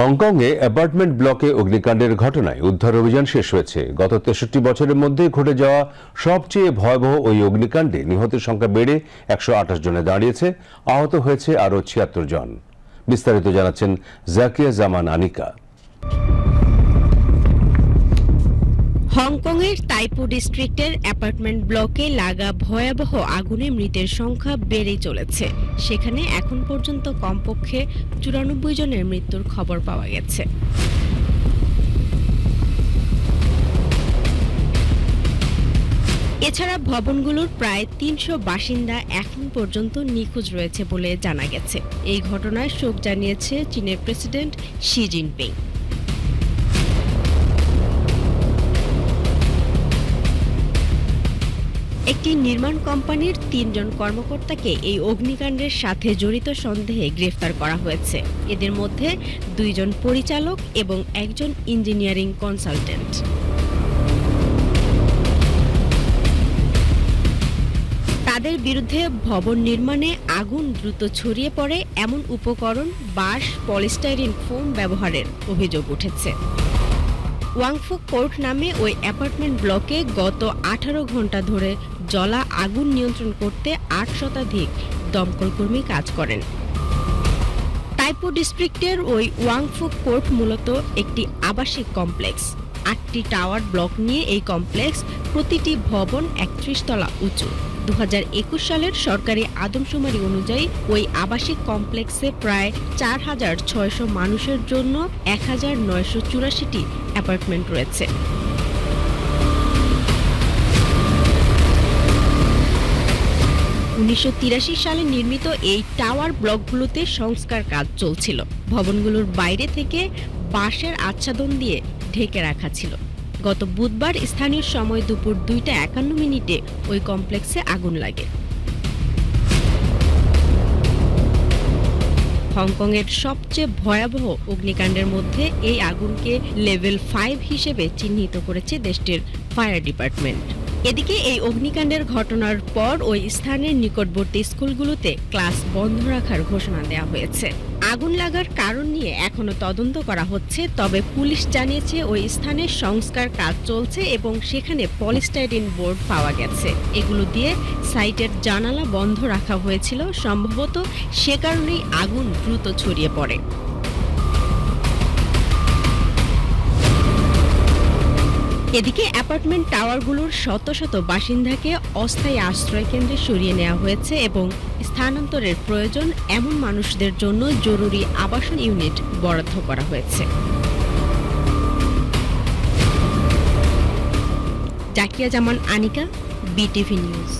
হংকংয়ে apartment ব্লকে অগ্নিকাণ্ডের ঘটনায় উদ্ধার অভিযান শেষ হয়েছে। গত তেষট্টি বছরের মধ্যে ঘটে যাওয়া সবচেয়ে ভয়াবহ ওই অগ্নিকাণ্ডে নিহতের সংখ্যা বেড়ে একশো আঠাশ জনে দাঁড়িয়েছে, আহত হয়েছে আরও ছিয়াত্তর জন। বিস্তারিত জানাচ্ছেন জাকিয়া জামান আনিকা। হংকংয়ের তাইপু ডিস্ট্রিক্টের অ্যাপার্টমেন্ট ব্লকে লাগা ভয়াবহ আগুনে মৃতের সংখ্যা বেড়েই চলেছে। সেখানে এখন পর্যন্ত কমপক্ষে চুরানব্বই জনের মৃত্যুর খবর পাওয়া গেছে। এছাড়া ভবনগুলোর প্রায় তিনশো বাসিন্দা এখন পর্যন্ত নিখোঁজ রয়েছে বলে জানা গেছে। এই ঘটনায় শোক জানিয়েছে চীনের প্রেসিডেন্ট শি জিনপিং। একটি নির্মাণ কোম্পানির তিনজন কর্মকর্তাকে এই অগ্নিকাণ্ডের সাথে জড়িত সন্দেহে গ্রেফতার করা হয়েছে। এদের মধ্যে দুইজন পরিচালক এবং একজন ইঞ্জিনিয়ারিং কনসালটেন্ট। তাদের বিরুদ্ধে ভবন নির্মাণে আগুন দ্রুত ছড়িয়ে পড়ে এমন উপকরণ, বাঁশ, পলিস্টাইরিন ফোম ব্যবহারের অভিযোগ উঠেছে। ওয়াংফুক কোর্ট নামে ওই অ্যাপার্টমেন্ট ব্লকে গত আঠারো ঘণ্টা ধরে জ্বলা আগুন নিয়ন্ত্রণ করতে আট শতাধিক দমকলকর্মী কাজ করেন। তাইপো ডিস্ট্রিক্টের ওই ওয়াংফুক কোর্ট মূলত একটি আবাসিক কমপ্লেক্স। আটটি টাওয়ার ব্লক নিয়ে এই কমপ্লেক্স প্রতিটি ভবন একত্রিশ তলা উঁচু। দু হাজার একুশ সালের সরকারি আদমশুমারি অনুযায়ী ওই আবাসিক কমপ্লেক্সে প্রায় চার হাজার ছয়শো মানুষের জন্য এক হাজার নয়শো চুরাশিটি অ্যাপার্টমেন্ট রয়েছে। উনিশশো সালে নির্মিত এই টাওয়ার ব্লকগুলোতে সংস্কার কাজ চলছিল। ভবনগুলোর বাইরে থেকে বাঁশের আচ্ছাদন দিয়ে ঢেকে রাখা ছিল। গত বুধবার স্থানীয় সময় দুপুর দুইটা একান্ন মিনিটে ওই কমপ্লেক্সে আগুন লাগে। হংকংয়ের সবচেয়ে ভয়াবহ অগ্নিকাণ্ডের মধ্যে এই আগুনকে লেভেল ফাইভ হিসেবে চিহ্নিত করেছে দেশটির ফায়ার ডিপার্টমেন্ট। এদিকে এই অগ্নিকাণ্ডের ঘটনার পর ওই স্থানের নিকটবর্তী স্কুলগুলোতে ক্লাস বন্ধ রাখার ঘোষণা দেওয়া হয়েছে। আগুন লাগার কারণ নিয়ে এখনও তদন্ত করা হচ্ছে, তবে পুলিশ জানিয়েছে ওই স্থানে সংস্কার কাজ চলছে এবং সেখানে পলিস্টাইরিন বোর্ড পাওয়া গেছে। এগুলো দিয়ে সাইটের জানালা বন্ধ রাখা হয়েছিল, সম্ভবত সে কারণেই আগুন দ্রুত ছড়িয়ে পড়ে। এদিকে অ্যাপার্টমেন্ট টাওয়ারগুলোর শত শত বাসিন্দাকে অস্থায়ী আশ্রয় কেন্দ্রে সরিয়ে নেওয়া হয়েছে এবং স্থানান্তরের প্রয়োজন এমন মানুষদের জন্য জরুরি আবাসন ইউনিট বরাদ্দ করা হয়েছে। Zakia Zaman, Anika, BTV news.